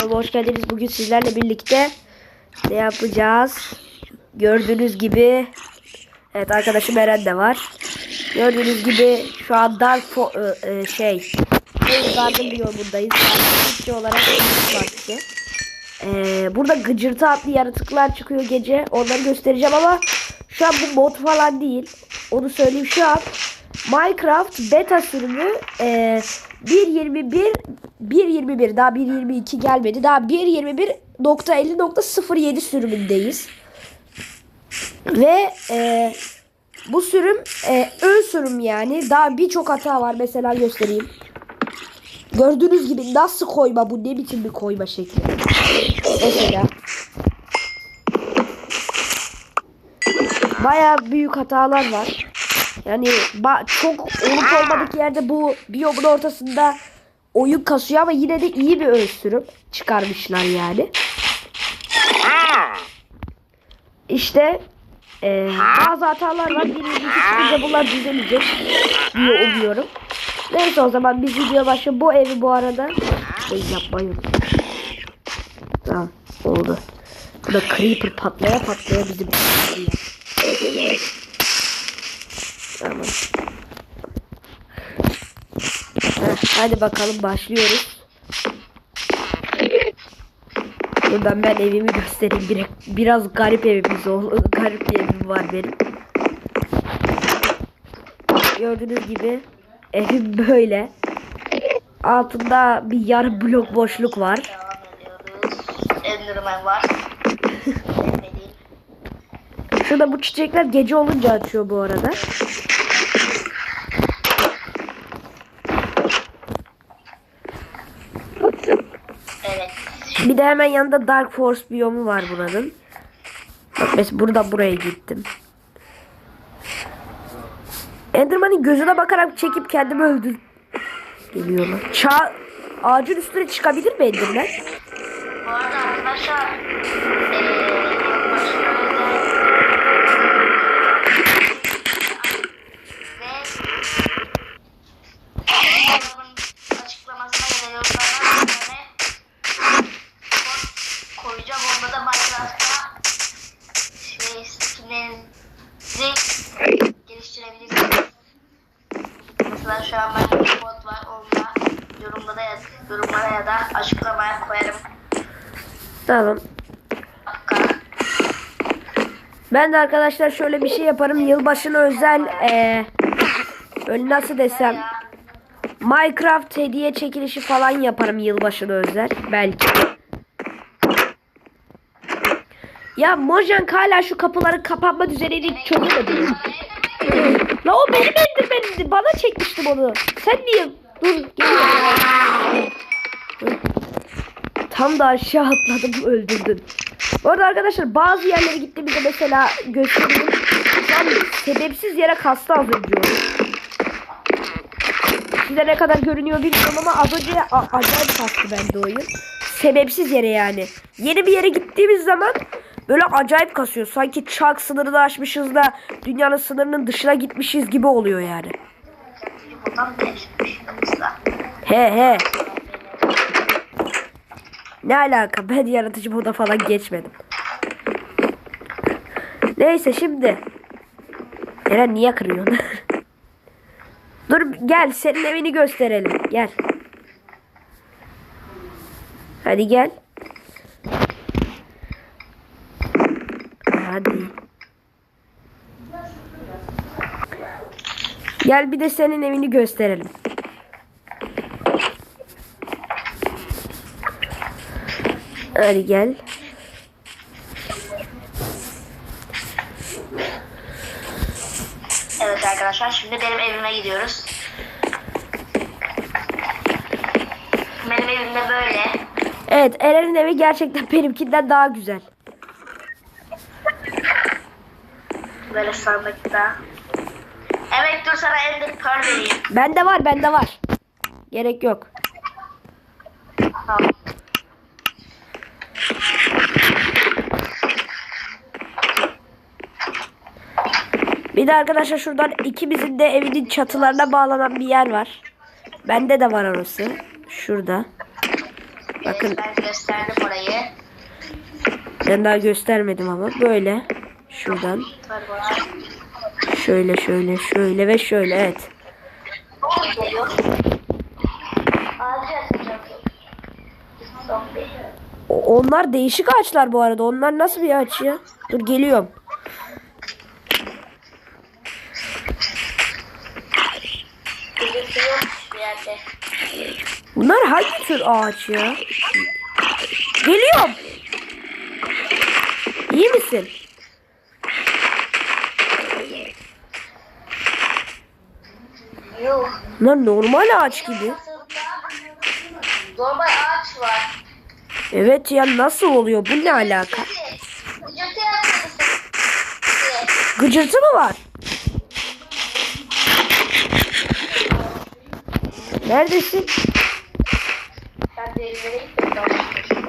kanalıma hoş geldiniz. Bugün sizlerle birlikte ne yapacağız? Gördüğünüz gibi Evet arkadaşım Eren de var. Gördüğünüz gibi şu an Dark Fo- e, e, şey Garden biyomundayız. Türkçe olarak. Ee, burada gıcırtı adlı yaratıklar çıkıyor gece. Onları göstereceğim ama şu an bu mod falan değil. Onu söyleyeyim şu an. Minecraft beta sürümü e, 1.21 1.21 daha 1.22 gelmedi. Daha 1.21.50.07 sürümündeyiz. Ve e, bu sürüm e, ön sürüm yani. Daha birçok hata var. Mesela göstereyim. Gördüğünüz gibi nasıl koyma bu ne biçim bir koyma şekli. Mesela. Baya büyük hatalar var. Yani çok olup olmadık yerde bu biyomun ortasında oyun kasıyor ama yine de iyi bir ön sürüm çıkarmışlar yani. İşte e, bazı hatalar var. Birinci çıkınca bunlar düzelecek diye umuyorum. Neyse o zaman biz video başlayalım. Bu evi bu arada şey yapmayın. Tamam oldu. Bu da creeper patlaya patlaya bizi bitiriyor. Tamam. Heh, hadi bakalım başlıyoruz. Buradan ben evimi göstereyim. Bir, biraz garip evimiz oldu. Garip bir evim var benim. Gördüğünüz gibi evim böyle. Altında bir yarım blok boşluk var. Enderman var. Şurada bu çiçekler gece olunca açıyor bu arada. evet. Bir de hemen yanında Dark Force biyomu var buranın. Bak mesela buradan buraya gittim. Enderman'ın gözüne bakarak çekip kendimi öldür. Geliyorlar. Ça ağacın üstüne çıkabilir mi Enderman? Bu arada arkadaşlar eee başına özel ve kanalımın açıklamasına göre yorumlardan bir tane kod koyacağım. Onda da Minecraft'ta şey skinlerinizi geliştirebilirsiniz. Mesela şu an bende bir mod var. Onunla yorumlara ya, yorumlara ya da açıklamaya koyarım. Hakkı. Ben de arkadaşlar şöyle bir şey yaparım. Yılbaşına özel eee öyle nasıl desem Minecraft hediye çekilişi falan yaparım yılbaşına özel. Belki. Ya Mojang hala şu kapıların kapanma düzenini çözemedi. La o benim endirmenimdi. Bana çekmiştim onu. Sen niye? Dur geliyorum. Tam da aşağı atladım öldürdün. Bu arada arkadaşlar bazı yerlere gittiğimizde mesela göstereyim. An sebepsiz yere kastı az önce. Size ne kadar görünüyor bilmiyorum ama az önce acayip kastı bende oyun. Sebepsiz yere yani. Yeni bir yere gittiğimiz zaman böyle acayip kasıyor. Sanki çak sınırını aşmışız da dünyanın sınırının dışına gitmişiz gibi oluyor yani. Yanımızda. He he. Ne alaka? Ben yaratıcı moda falan geçmedim. Neyse şimdi. Eren niye kırıyorsun? Dur gel senin evini gösterelim. Gel. Hadi gel. Hadi. Gel bir de senin evini gösterelim. Hadi gel. Evet arkadaşlar şimdi benim evime gidiyoruz. Benim evimde böyle. Evet Eren'in evi gerçekten benimkinden daha güzel. Böyle sandıkta. Evet dur sana Ender Pearl vereyim. Bende var bende var. Gerek yok. Tamam. Bir de arkadaşlar şuradan ikimizin de evinin çatılarına bağlanan bir yer var. Bende de var orası. Şurada. Bakın Ben gösterdim orayı. ben daha göstermedim ama böyle şuradan şöyle şöyle şöyle ve şöyle evet. Onlar değişik ağaçlar bu arada. Onlar nasıl bir ağaç ya? Dur geliyorum. Birisi yok bir yerde. Bunlar hangi tür ağaç ya? Geliyorum. İyi misin? Yok. Bunlar normal ağaç gibi. Normal ağaç var. Evet ya nasıl oluyor? Bu ne alaka? Gıcırtı mı var? Neredesin? Ben de evlere gittim.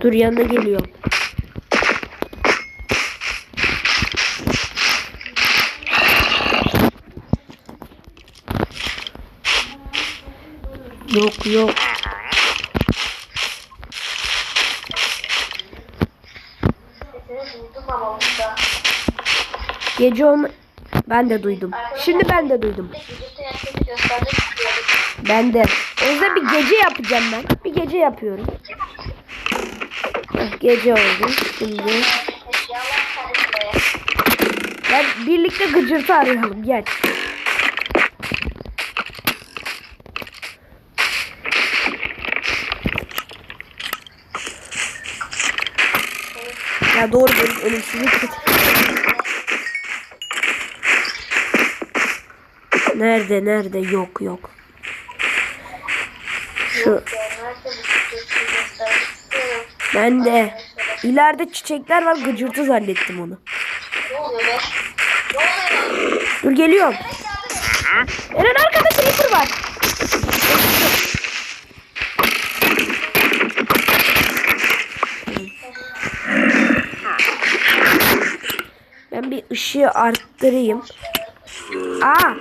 Dur yanına geliyorum. Yok yok. Gece olma... Ben de duydum. Şimdi ben de duydum. Ben de. O yüzden bir gece yapacağım ben. Bir gece yapıyorum. Gece oldu. Şimdi ben birlikte gıcırtı arayalım. Gel. Ya doğru benim ölümsüzlük. Nerede nerede yok yok. Şu Nerede bir gıcırtı göstermek istiyorum. Ben de ileride çiçekler var gıcırtı zannettim onu. Dur geliyorum. Eren arkada creeper var. Ben bir ışığı arttırayım. Aa!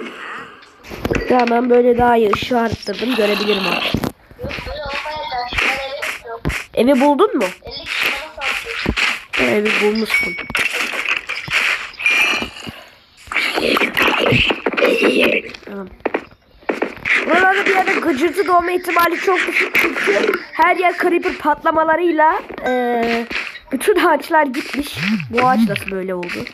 Tamam böyle daha iyi ışığı arttırdım görebilirim artık. Evi buldun mu? 50 kişi bana saldırıyor. Ha, Evi bulmuşsun. Tamam. Buralarda bir yerde gıcırtı doğma ihtimali çok düşük çünkü her yer creeper patlamalarıyla eee, bütün ağaçlar gitmiş. Bu ağaç nasıl böyle oldu?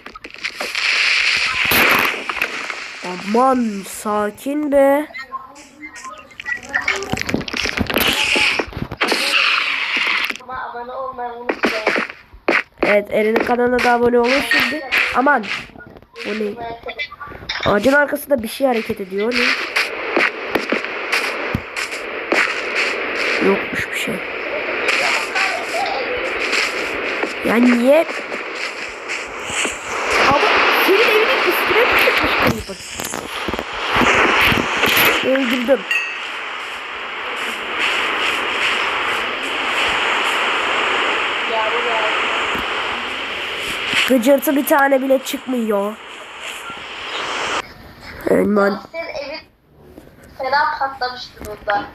Aman sakin be. Ama abone olmayı unutmayın. Evet Eren'in kanalına da abone olun şimdi. Aman. O ne? Ağacın arkasında bir şey hareket ediyor. Ne? Yokmuş bir şey. Ya niye? Ama senin evinin üstüne mi çıkmış? Öldürdüm. Gıcırtı bir tane bile çıkmıyor. Elman. Senin evin fena patlamıştı burada.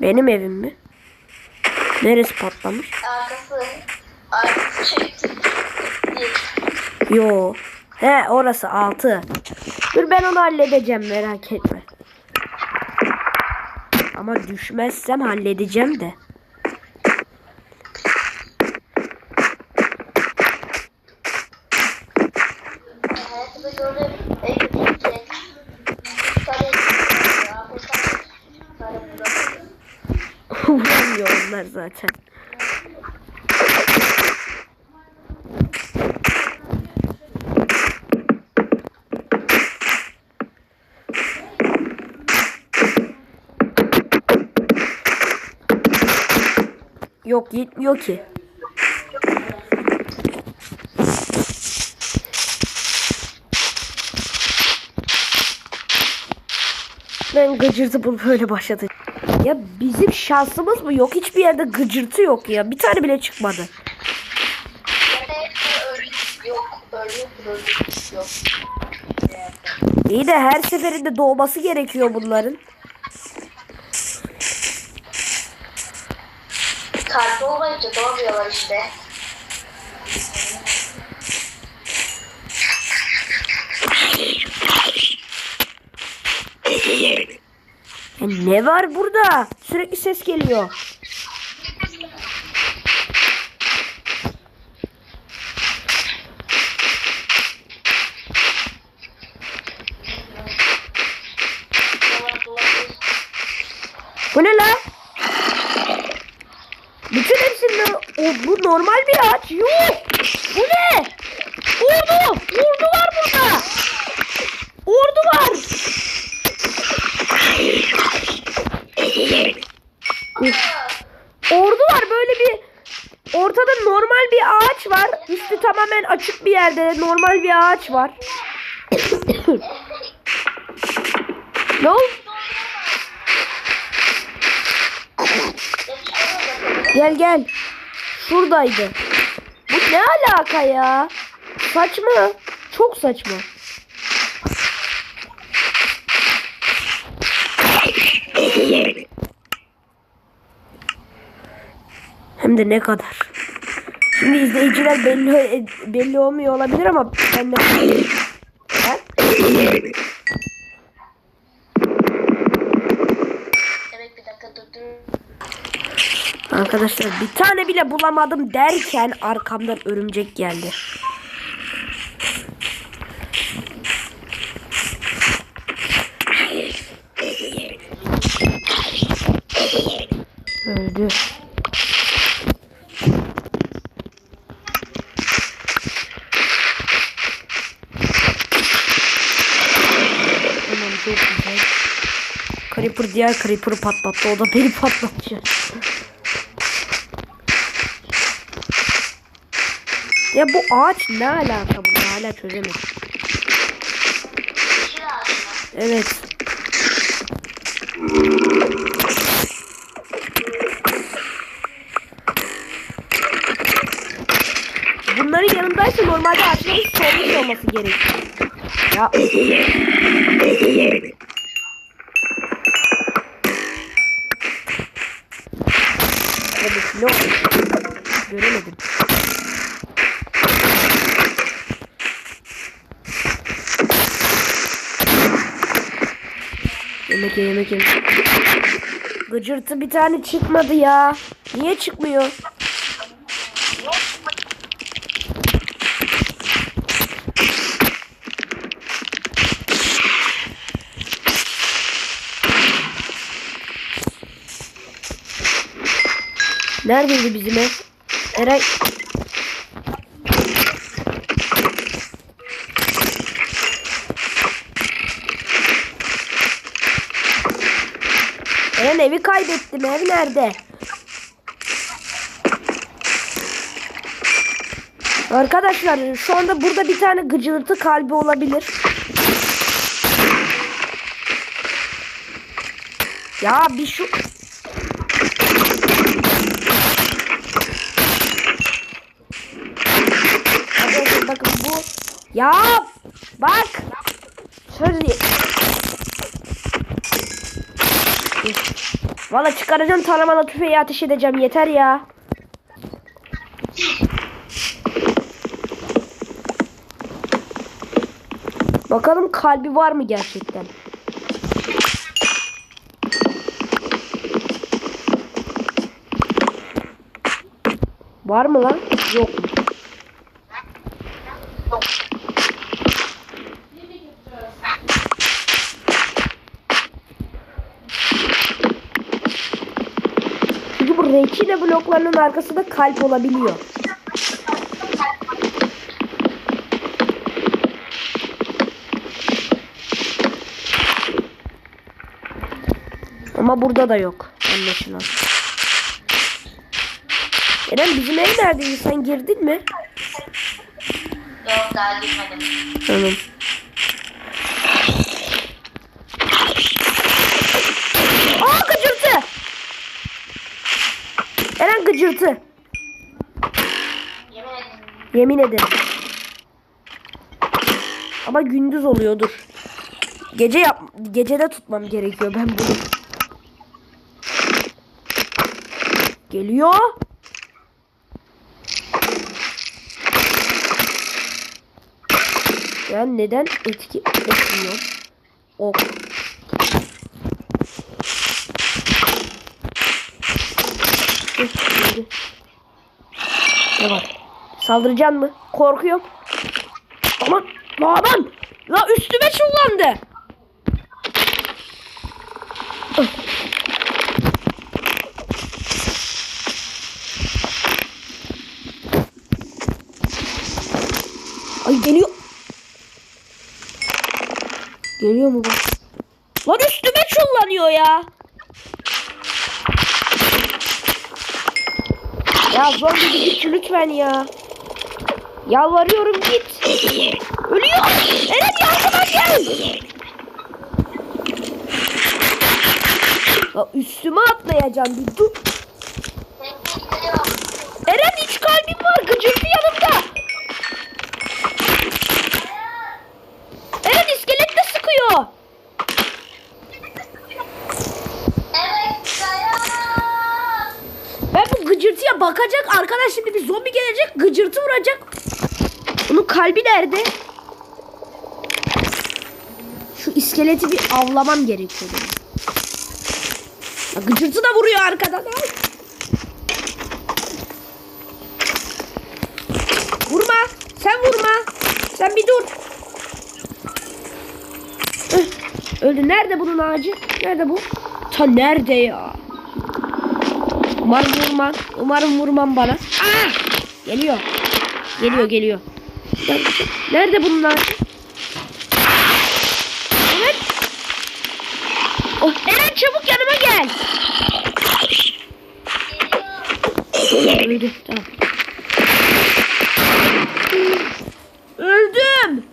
Benim evim mi? Neresi patlamış? Arkası, arkası çekti. Yo. He orası altı. Dur ben onu halledeceğim merak etme. Ama düşmezsem halledeceğim de. Hayatımda gördüğüm en kötü şey. Bir tane ya, bir tane- bir tane burada. Vuramıyor onlar zaten. Yok gitmiyor ki. Ben gıcırtı bulup böyle başladı. Ya bizim şansımız mı yok? Hiçbir yerde gıcırtı yok ya. Bir tane bile çıkmadı. İyi de her seferinde doğması gerekiyor bunların. kalp olmayınca doğmuyorlar işte. Ne var burada? Sürekli ses geliyor. Bu ne lan? Bütün hepsinde o, bu normal bir ağaç. Yok. Bu ne? Ordu. Ordu var burada. Ordu var. Ordu var böyle bir ortada normal bir ağaç var. Üstü tamamen açık bir yerde normal bir ağaç var. ne oldu? Gel gel. Şuradaydı. Bu ne alaka ya? Saçma. Çok saçma. Hem de ne kadar. Şimdi izleyiciler belli belli olmuyor olabilir ama ben de Ha? Arkadaşlar bir tane bile bulamadım derken arkamdan örümcek geldi. Öldü. Tamam çok güzel. Creeper diğer Creeper'ı patlattı. O da beni patlatacak. Ya bu ağaç ne alaka burada hala çözemedim. Evet. Bunların yanındaysa normalde ağaçların solmuş olması gerekiyor. Ya Oldu? Göremedim. Yemek ye yemek ye. Gıcırtı bir tane çıkmadı ya. Niye çıkmıyor? Neredeydi bizim ev? Eray Eren evi kaybettim. Ev nerede? Arkadaşlar şu anda burada bir tane gıcırtı kalbi olabilir. Ya bir şu... Arkadaşlar bakın bu... Ya bak! Söz Valla çıkaracağım taramalı tüfeği ateş edeceğim yeter ya. Bakalım kalbi var mı gerçekten? Var mı lan? Yok bu reçine bloklarının arkasında kalp olabiliyor. Ama burada da yok anlaşılan. Eren bizim ev neredeydi? Sen girdin mi? Yok daha girmedim. Tamam. gıcırtı. Yemin ederim. Yemin ederim. Ama gündüz oluyordur. Gece yap gecede tutmam gerekiyor ben bunu. Geliyor. Ya neden etki etmiyor? Ok. Ne var? Saldıracaksın mı? Korkuyorum. Aman! Aman! La üstüme çullandı. Ay geliyor. Geliyor mu bu? Lan üstüme çullanıyor ya. Ya zombi git lütfen ya. Yalvarıyorum git. Ölüyor. Eren yardıma gel. Ya üstüme atlayacağım bir dur. Bekliyorum. Eren hiç kalbim var. Gıcırtı yanımda. Eren iskelet de sıkıyor. Evet dayan. Ben bu gıcırtıya bakacak. Arkadaş şimdi bir zombi gelecek. Gıcırtı vuracak. Onun kalbi nerede? Şu iskeleti bir avlamam gerekiyor. benim. Ya gıcırtı da vuruyor arkadan. Vurma. Sen vurma. Sen bir dur. Öh, Öldü. Nerede bunun ağacı? Nerede bu? Ta nerede ya? Umarım vurman. Umarım vurman bana. Aa! Geliyor. Geliyor geliyor. Nerede bunlar? Evet. Oh, Eren çabuk yanıma gel. Öldü. Tamam. Öldüm.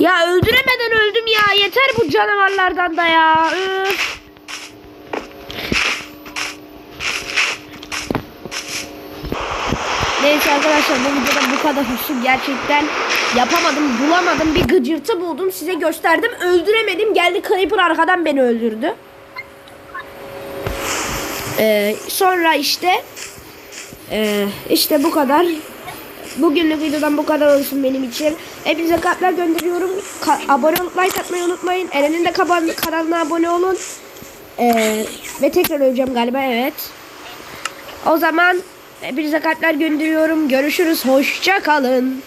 Ya öldüremeden öldüm ya. Yeter bu canavarlardan da ya. Üf. Neyse arkadaşlar bu videoda bu kadar olsun. Gerçekten yapamadım, bulamadım. Bir gıcırtı buldum. Size gösterdim. Öldüremedim. Geldi Creeper arkadan beni öldürdü. Ee, sonra işte ee, işte bu kadar. Bugünlük videodan bu kadar olsun benim için. Hepinize kalpler gönderiyorum. Ka- abone olup like atmayı unutmayın. Eren'in de kanalına abone olun. Ee, ve tekrar öleceğim galiba evet. O zaman hepinize kalpler gönderiyorum. Görüşürüz. Hoşça kalın.